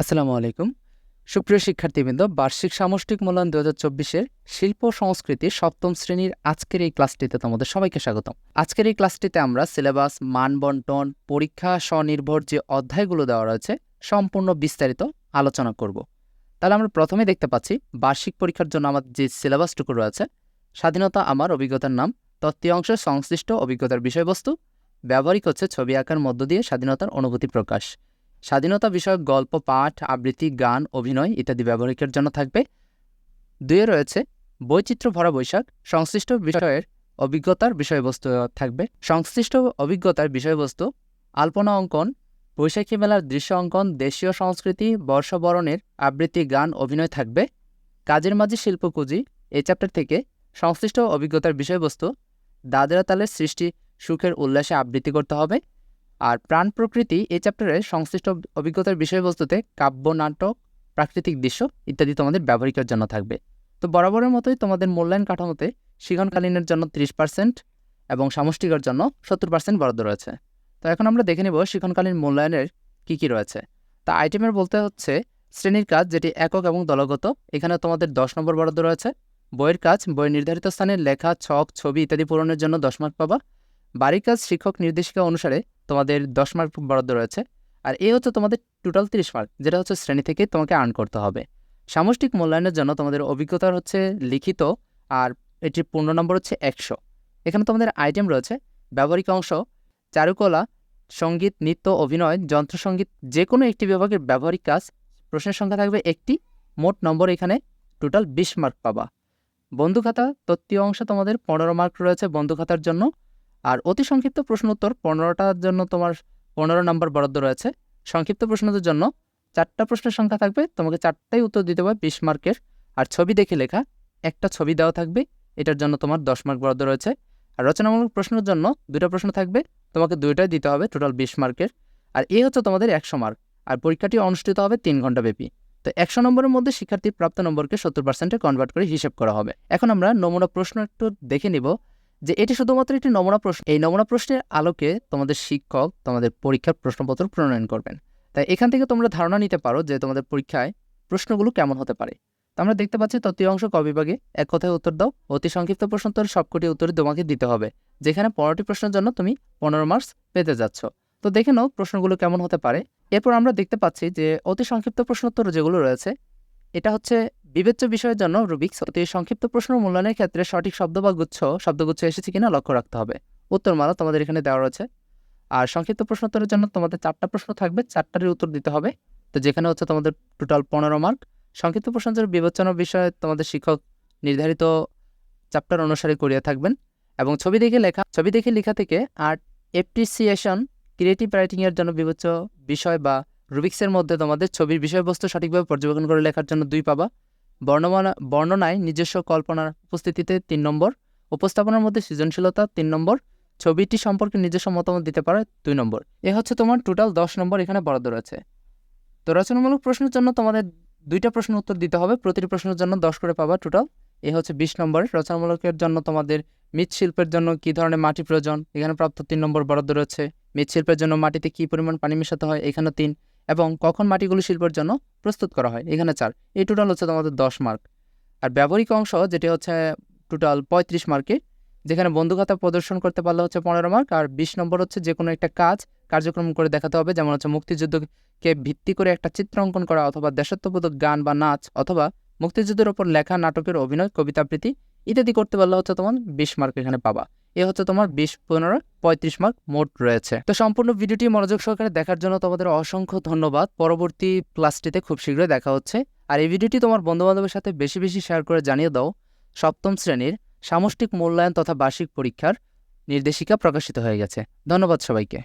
আসসালামু আলাইকুম। সুপ্রিয় শিক্ষার্থীবৃন্দ, বার্ষিক সামষ্টিক মূল্যায়ন দু হাজার চব্বিশের শিল্প ও সংস্কৃতি সপ্তম শ্রেণির আজকের এই ক্লাসটিতে তোমাদের সবাইকে স্বাগতম। আজকের এই ক্লাসটিতে আমরা সিলেবাস, মান বন্টন, পরীক্ষা, স্বনির্ভর যে অধ্যায়গুলো দেওয়া রয়েছে, সম্পূর্ণ বিস্তারিত আলোচনা করব। তাহলে আমরা প্রথমে দেখতে পাচ্ছি, বার্ষিক পরীক্ষার জন্য আমাদের যে সিলেবাসটুকু রয়েছে, স্বাধীনতা আমার অভিজ্ঞতার নাম তত্ত্বীয় অংশের সংশ্লিষ্ট অভিজ্ঞতার বিষয়বস্তু, ব্যবহারিক হচ্ছে ছবি আঁকার মধ্য দিয়ে স্বাধীনতার অনুভূতি প্রকাশ। স্বাধীনতা বিষয়ক গল্প, পাঠ, আবৃত্তি, গান, অভিনয় ইত্যাদি ব্যবহারিকের জন্য থাকবে। দুয়ে রয়েছে বৈচিত্র্য ভরা বৈশাখ, সংশ্লিষ্ট বিষয়ের অভিজ্ঞতার বিষয়বস্তু থাকবে। সংশ্লিষ্ট অভিজ্ঞতার বিষয়বস্তু, আলপনা অঙ্কন, বৈশাখী মেলার দৃশ্য অঙ্কন, দেশীয় সংস্কৃতি, বর্ষবরণের আবৃত্তি, গান, অভিনয় থাকবে। কাজের মাঝে শিল্পকুজি এই চ্যাপ্টার থেকে সংশ্লিষ্ট অভিজ্ঞতার বিষয়বস্তু, দাদরা তালের সৃষ্টি, সুখের উল্লাসে আবৃত্তি করতে হবে। আর প্রাণ প্রকৃতি এই চ্যাপ্টারে সংশ্লিষ্ট অভিজ্ঞতার বিষয়বস্তুতে কাব্য, নাটক, প্রাকৃতিক দৃশ্য ইত্যাদি তোমাদের ব্যবহারিকের জন্য থাকবে। তো বরাবরের মতোই তোমাদের মূল্যায়ন কাঠামোতে শিখনকালীনের জন্য ত্রিশ পার্সেন্ট এবং সামষ্টিকের জন্য সত্তর পার্সেন্ট বরাদ্দ রয়েছে। তো এখন আমরা দেখে নেব শিখনকালীন মূল্যায়নের কী কী রয়েছে। তা আইটেমের বলতে হচ্ছে শ্রেণির কাজ যেটি একক এবং দলগত। এখানে তোমাদের দশ নম্বর বরাদ্দ রয়েছে। বইয়ের কাজ, বইয়ের নির্ধারিত স্থানে লেখা, ছক, ছবি ইত্যাদি পূরণের জন্য দশ মার্ক পাবা। বাড়ির কাজ, শিক্ষক, নির্দেশিকা অনুসারে তোমাদের দশ মার্ক বরাদ্দ রয়েছে। আর এই হচ্ছে তোমাদের টোটাল তিরিশ মার্ক যেটা হচ্ছে শ্রেণি থেকে তোমাকে আর্ন করতে হবে। সামষ্টিক মূল্যায়নের জন্য তোমাদের অভিজ্ঞতার হচ্ছে লিখিত আর এটির পূর্ণ নম্বর হচ্ছে একশো। এখানে তোমাদের আইটেম রয়েছে, ব্যবহারিক অংশ, চারুকলা, সংগীত, নৃত্য, অভিনয় যন্ত্রসঙ্গীত যে কোনো একটি বিভাগের ব্যবহারিক কাজ, প্রশ্নের সংখ্যা থাকবে একটি, মোট নম্বর এখানে টোটাল বিশ মার্ক পাবা। বন্ধুখাতা, তত্ত্বীয় অংশ তোমাদের পনেরো মার্ক রয়েছে বন্ধুখাতার জন্য। আর অতি সংক্ষিপ্ত প্রশ্ন উত্তর পনেরোটার জন্য তোমার পনেরো নম্বর বরাদ্দ রয়েছে। সংক্ষিপ্ত প্রশ্নদের জন্য চারটা প্রশ্নের সংখ্যা থাকবে, তোমাকে চারটাই উত্তর দিতে হবে বিশ মার্কের। আর ছবি দেখে লেখা, একটা ছবি দেওয়া থাকবে, এটার জন্য তোমার দশ মার্ক বরাদ্দ রয়েছে। আর রচনামূলক প্রশ্নের জন্য দুটো প্রশ্ন থাকবে, তোমাকে দুইটাই দিতে হবে টোটাল বিশ মার্কের। আর এই হচ্ছে তোমাদের একশো মার্ক। আর পরীক্ষাটি অনুষ্ঠিত হবে তিন ঘণ্টা ব্যাপী। তো একশো নম্বরের মধ্যে শিক্ষার্থী প্রাপ্ত নম্বরকে সত্তর পার্সেন্টে কনভার্ট করে হিসেব করা হবে। এখন আমরা নমুনা প্রশ্ন একটু দেখে নিব। যে এটি শুধুমাত্র একটি নমুনা প্রশ্ন, এই নমুনা প্রশ্নের আলোকে তোমাদের শিক্ষক তোমাদের পরীক্ষার প্রশ্নপত্র প্রণয়ন করবেন। তাই এখান থেকে তোমরা ধারণা নিতে পারো যে তোমাদের পরীক্ষায় প্রশ্নগুলো কেমন হতে পারে। তো আমরা দেখতে পাচ্ছি তত্ত্বীয় অংশ কবিভাগে এক কথায় উত্তর দাও। অতি সংক্ষিপ্ত প্রশ্ন তোর সবকটি উত্তরে তোমাকে দিতে হবে, যেখানে পনেরোটি প্রশ্নের জন্য তুমি পনেরো মার্কস পেতে যাচ্ছ। তো দেখে নাও প্রশ্নগুলো কেমন হতে পারে। এরপর আমরা দেখতে পাচ্ছি যে অতি সংক্ষিপ্ত প্রশ্নোত্তর যেগুলো রয়েছে, এটা হচ্ছে বিবেচ্য বিষয়ের জন্য রুবিক্স অতি সংক্ষিপ্ত প্রশ্ন মূল্যায়নের ক্ষেত্রে সঠিক শব্দ বা গুচ্ছ, শব্দগুচ্ছ এসেছে কিনা লক্ষ্য রাখতে হবে। উত্তরমালা তোমাদের এখানে দেওয়া রয়েছে। আর সংক্ষিপ্ত প্রশ্নোত্তরের জন্য তোমাদের চারটা প্রশ্ন থাকবে, চারটারই উত্তর দিতে হবে। তো যেখানে হচ্ছে তোমাদের টোটাল পনেরো মার্ক সংক্ষিপ্ত প্রশ্নের বিবেচনা বিষয়ে তোমাদের শিক্ষক নির্ধারিত চ্যাপ্টার অনুসারে করিয়া থাকবেন এবং ছবি দেখে লেখা, ছবি দেখে লেখা থেকে আর্ট এপ্রিসিয়েশন ক্রিয়েটিভ রাইটিংয়ের জন্য বিবেচ্য বিষয় বা রুবিক্সের মধ্যে তোমাদের ছবির বিষয়বস্তু সঠিকভাবে পর্যবেক্ষণ করে লেখার জন্য দুই পাবা। বর্ণমালা, বর্ণনায় নিজস্ব কল্পনার উপস্থিতিতে তিন নম্বর, উপস্থাপনার মধ্যে সৃজনশীলতা তিন নম্বর, ছবিটি সম্পর্কে নিজস্ব মতামত দিতে পারে দুই নম্বর। এ হচ্ছে তোমার টোটাল দশ নম্বর, এখানে বরাদ্দ রয়েছে। তো রচনামূলক প্রশ্নের জন্য তোমাদের দুইটা প্রশ্ন উত্তর দিতে হবে, প্রতিটি প্রশ্নের জন্য দশ করে পাবা টোটাল এ হচ্ছে বিশ নম্বর, রচনামূলকের জন্য তোমাদের মৃৎশিল্পের জন্য কী ধরনের মাটি প্রয়োজন? এখানে প্রাপ্ত তিন নম্বর বরাদ্দ রয়েছে। মৃৎশিল্পের জন্য মাটিতে কী পরিমাণ পানি মেশাতে হয়? এখানে তিন। এবং কখন মাটিগুলো শিল্পের জন্য প্রস্তুত করা হয়। এখানে চার। এই টোটাল হচ্ছে তোমাদের দশ মার্ক আর ব্যবহারিক অংশ, যেটি হচ্ছে টোটাল পঁয়ত্রিশ মার্কে যেখানে বন্ধুখাতা প্রদর্শন করতে পারলে হচ্ছে পনেরো মার্ক আর বিশ নম্বর হচ্ছে যে কোনো একটা কাজ কার্যক্রম করে দেখাতে হবে, যেমন হচ্ছে মুক্তিযুদ্ধকে ভিত্তি করে একটা চিত্র অঙ্কন করা, অথবা দেশাত্মবোধক গান বা নাচ, অথবা মুক্তিযুদ্ধের ওপর লেখা নাটকের অভিনয় কবিতাবৃত্তি ইত্যাদি করতে পারলে হচ্ছে তোমার বিশ মার্ক এখানে পাবা। এ হচ্ছে তোমার বিশ, পনেরো, পঁয়ত্রিশ মার্ক মোট রয়েছে। তো সম্পূর্ণ ভিডিওটি মনোযোগ সহকারে দেখার জন্য তোমাদের অসংখ্য ধন্যবাদ। পরবর্তী ক্লাসটিতে খুব শীঘ্রই দেখা হচ্ছে। আর এই ভিডিওটি তোমার বন্ধুবান্ধবের সাথে বেশি বেশি শেয়ার করে জানিয়ে দাও। সপ্তম শ্রেণির সামষ্টিক মূল্যায়ন তথা বার্ষিক পরীক্ষার নির্দেশিকা প্রকাশিত হয়ে গেছে। ধন্যবাদ সবাইকে।